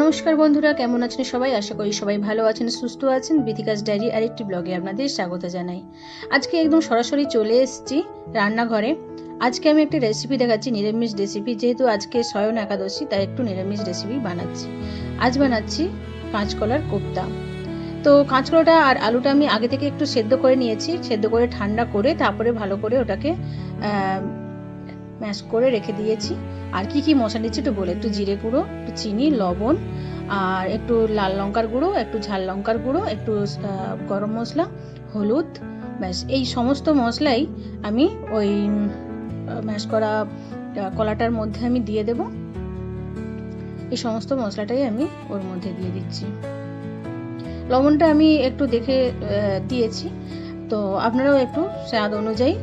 নমস্কার বন্ধুরা, কেমন আছেন সবাই? আশা করি সবাই ভালো আছেন, সুস্থ আছেন। বিথিকাস ডায়েরি আরেকটি ব্লগে আপনাদের স্বাগত জানাই। আজকে একদম সরাসরি চলে এসেছি রান্নাঘরে। আজকে আমি একটা রেসিপি দেখাচ্ছি, নিরামিষ রেসিপি যেহেতু আজকে স্বয়ন একাদশী, তাই একটু নিরামিষ রেসিপি বানাচ্ছি। আজ বানাচ্ছি কাঁচকলার কোপ্তা। তো কাঁচকলাটা আর আলুটা আমি আগে থেকে একটু সেদ্ধ করে নিয়েছি, সেদ্ধ করে ঠান্ডা করে তারপরে ভালো করে ওটাকে ম্যাশ করে রেখে দিয়েছি। আর কি কি মশলা নিচ্ছি একটু বলে, একটু জিরে গুঁড়ো, একটু চিনি, লবণ, আর একটু লাল লঙ্কার গুঁড়ো, একটু ঝাল লঙ্কার গুঁড়ো, একটু গরম মশলা, হলুদ, ব্যাস। এই সমস্ত মশলাই আমি ওই ম্যাশ করা কলাটার মধ্যে আমি দিয়ে দেব। এই সমস্ত মশলাটাই আমি ওর মধ্যে দিয়ে দিচ্ছি। লবণটা আমি একটু দেখে দিয়েছি। তো আপনারাও একটু স্বাদ অনুযায়ী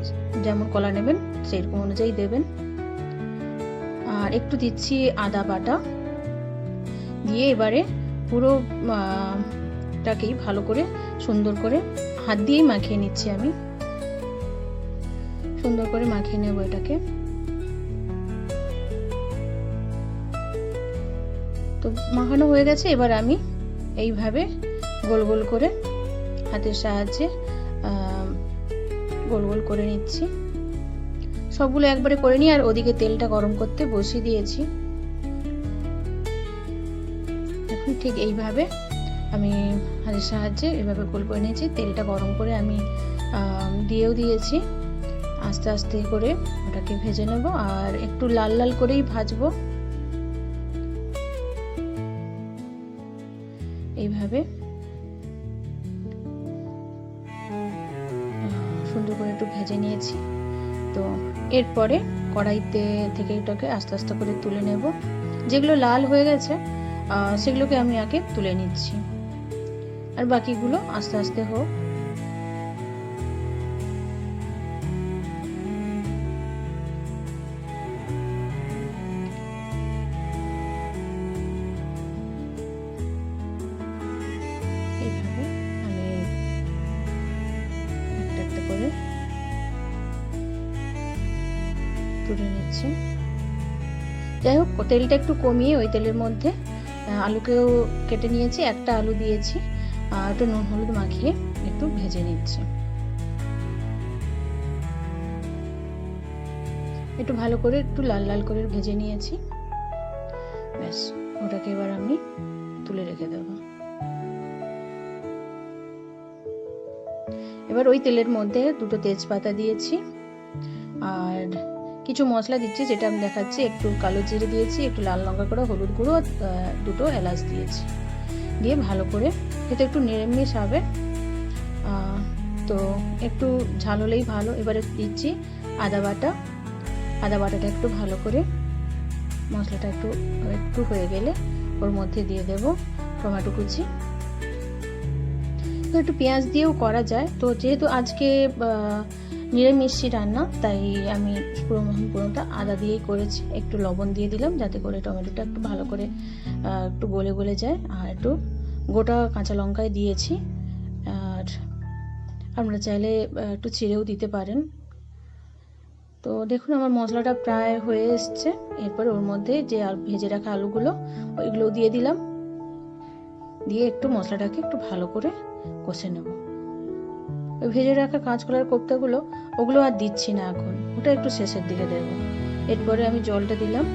যেমন কলা নেবেন সেরকম অনুযায়ী দেবেন। আর একটু দিচ্ছি আদা বাটা। দিয়ে এবারে পুরো টাকেই ভালো করে সুন্দর করে হাত দিয়েই মাখিয়ে নিচ্ছি আমি। সুন্দর করে মাখিয়ে নেব এটাকে। তো মাখানো হয়ে গেছে, এবার আমি এইভাবে গোল গোল করে হাতের সাহায্যে গোল গোল করে নিচ্ছি। সবগুলো একবারে করে নিই আর ওদিকে তেলটা গরম করতে বসিয়ে দিয়েছি। এখন ঠিক এইভাবে আমি হাতের সাহায্যে এভাবে গোল করে নিয়েছি। তেলটা গরম করে আমি দিয়েও দিয়েছি। আস্তে আস্তে করে ওটাকে ভেজে নেব আর একটু লাল লাল করেই ভাজবো। এইভাবে সুন্দর করে একটু ভেজে নিয়েছি। তো এরপরে কড়াইতে থেকে এটাকে আস্তে আস্তে করে তুলে নেব। যেগুলো লাল হয়ে গেছে সেগুলোকে আমি আগে তুলে নিচ্ছি। আর বাকিগুলো আস্তে আস্তে হোক। তুলে নিচ্ছি। যাই হোক, তেলটা একটু কমিয়ে ওই তেলের মধ্যে আলুকেও কেটে নিয়েছি, একটা আলু দিয়েছি, আর একটু নুন হলুদ মাখিয়ে একটু ভেজে নিচ্ছি। একটু ভালো করে একটু লাল লাল করে ভেজে নিয়েছি। ব্যাস, ওটাকে এবার আমি তুলে রেখে দেবো। এবার ওই তেলের মধ্যে দুটো তেজপাতা দিয়েছি, আর কিছু মশলা দিচ্ছি, যেটা আমি দেখাচ্ছি। একটু কালো জিরে দিয়েছি, একটু লাল লঙ্কা গুঁড়ো, হলুদ গুঁড়ো দুটো এলাচ দিয়েছি। দিয়ে ভালো করে এটা একটু নিরামিষ হবে তো একটু ঝাল হলেই ভালো। এবারে দিচ্ছি আদা বাটা। আদা বাটাটা একটু ভালো করে মশলাটা একটু একটু হয়ে গেলে ওর মধ্যে দিয়ে দেব টমেটো কুচি। তো একটু পেঁয়াজ দিয়েও করা যায়। তো যেহেতু আজকে আহ, নিরামিষি রান্না তাই আমি পুরো পুরোটা আদা দিয়েই করেছি। একটু লবণ দিয়ে দিলাম যাতে করে টমেটোটা একটু ভালো করে একটু গলে গলে যায়। আর একটু গোটা কাঁচা লঙ্কায় দিয়েছি। আর আপনারা চাইলে একটু ছিঁড়েও দিতে পারেন। তো দেখুন আমার মশলাটা প্রায় হয়ে এসছে। এরপর ওর মধ্যে যে ভেজে রাখা আলুগুলো ওইগুলো দিয়ে দিলাম। দিয়ে একটু মশলাটাকে একটু ভালো করে কষে নেব। ভেজে রাখা কাঁচকলার কোপ্তাগুলো, ওগুলো আর দিচ্ছি না এখন। ওটা একটু শেষের দিকে দেব। এরপরে আমি জলটা দিলাম।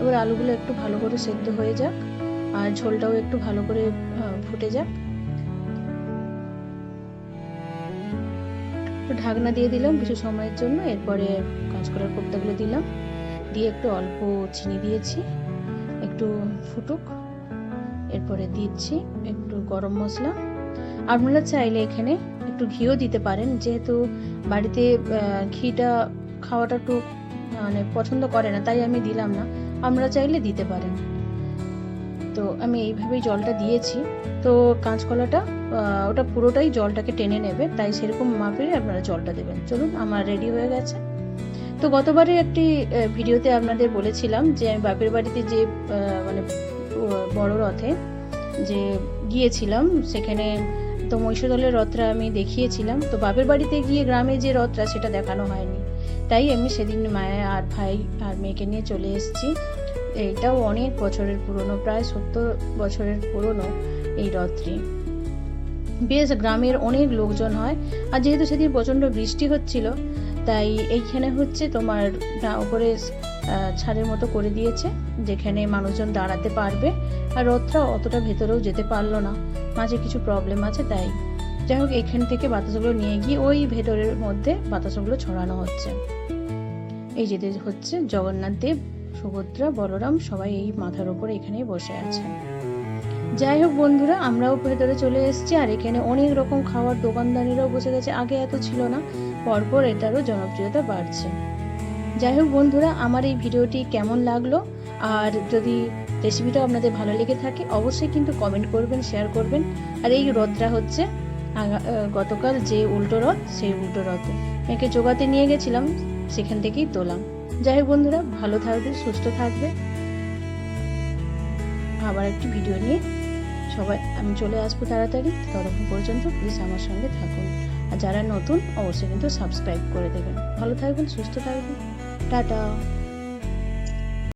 এবার আলুগুলো একটু ভালো করে সেদ্ধ হয়ে যাক, আর ঝোলটাও একটু ভালো করে ফুটে যাক। ঢাকনা দিয়ে দিলাম কিছু সময়ের জন্য, এরপরে কাঁচকলার কোপ্তাগুলো দিলাম। দিয়ে একটু অল্প চিনি দিয়েছি, একটু ফুটুক। এরপরে দিচ্ছি একটু গরম মশলা। আপনারা চাইলে এখানে একটু ঘিও দিতে পারেন। যেহেতু বাড়িতে ঘিটা খাওয়াটা একটু মানে পছন্দ করে না, তাই আমি দিলাম না। আপনারা চাইলে দিতে পারেন। তো আমি এইভাবেই জলটা দিয়েছি। তো কাঁচকলাটা ওটা পুরোটাই জলটাকে টেনে নেবে, তাই সেরকম মাপে আপনারা জলটা দেবেন। চলুন, আমার রেডি হয়ে গেছে। তো গতবারে একটি ভিডিওতে আপনাদের বলেছিলাম যে আমি বাপের বাড়িতে যে মানে বড় রথে যে গিয়েছিলাম, সেখানে তো মহিষদলের রথটা আমি দেখিয়েছিলাম। তো বাপের বাড়িতে গিয়ে গ্রামে যে রথটা, সেটা দেখানো হয়নি। তাই আমি সেদিন মায়া আর ভাই আর মেয়েকে নিয়ে চলে এসেছি। এইটাও অনেক বছরের পুরনো, প্রায় সত্তর বছরের পুরনো এই রথটি। বেশ, গ্রামের অনেক লোকজন হয়। আর যেহেতু সেদিন প্রচণ্ড বৃষ্টি হচ্ছিল, তাই এইখানে হচ্ছে তোমার উপরে ছাদের মতো করে দিয়েছে, যেখানে মানুষজন দাঁড়াতে পারবে। আর রথটা অতটা ভেতরেও যেতে পারল না। মাঝে কিছু প্রবলেম আছে তাই। যাই হোক, এখান থেকে বাতাসগুলো নিয়ে গিয়ে ওই ভেতরের মধ্যে বাতাসগুলো ছড়ানো হচ্ছে। এই যেতে হচ্ছে জগন্নাথ দেব, সুভদ্রা, বলরাম, সবাই এই মাথার উপরে এখানেই বসে আছে যাই হোক বন্ধুরা, আমরাও ভেতরে চলে এসেছি, আর এখানে অনেক রকম খাওয়ার দোকানদারিরাও বসে গেছে। আগে এত ছিল না, পরপর এটারও জনপ্রিয়তা বাড়ছে। যাই হোক বন্ধুরা, আমার এই ভিডিওটি কেমন লাগল? আর যদি রেসিপিটা আপনাদের ভালো লেগে থাকে, অবশ্যই কিন্তু কমেন্ট করবেন শেয়ার করবেন। আর এই রথটা হচ্ছে গতকাল যে উল্টো রথ, সেই উল্টো রথে। মেয়েকে জোগাতে নিয়ে গেছিলাম, সেখান থেকেই তোলাম। যাই হোক বন্ধুরা, ভালো থাকবে, সুস্থ থাকবে। আবার একটি ভিডিও নিয়ে সবাই, আমি চলে আসব তাড়াতাড়ি। ততক্ষণ পর্যন্ত প্লিজ আমার সঙ্গে থাকুন। আর যারা নতুন, অবশ্যই কিন্তু সাবস্ক্রাইব করে দেবেন। ভালো থাকবেন, সুস্থ থাকবেন। টাটা।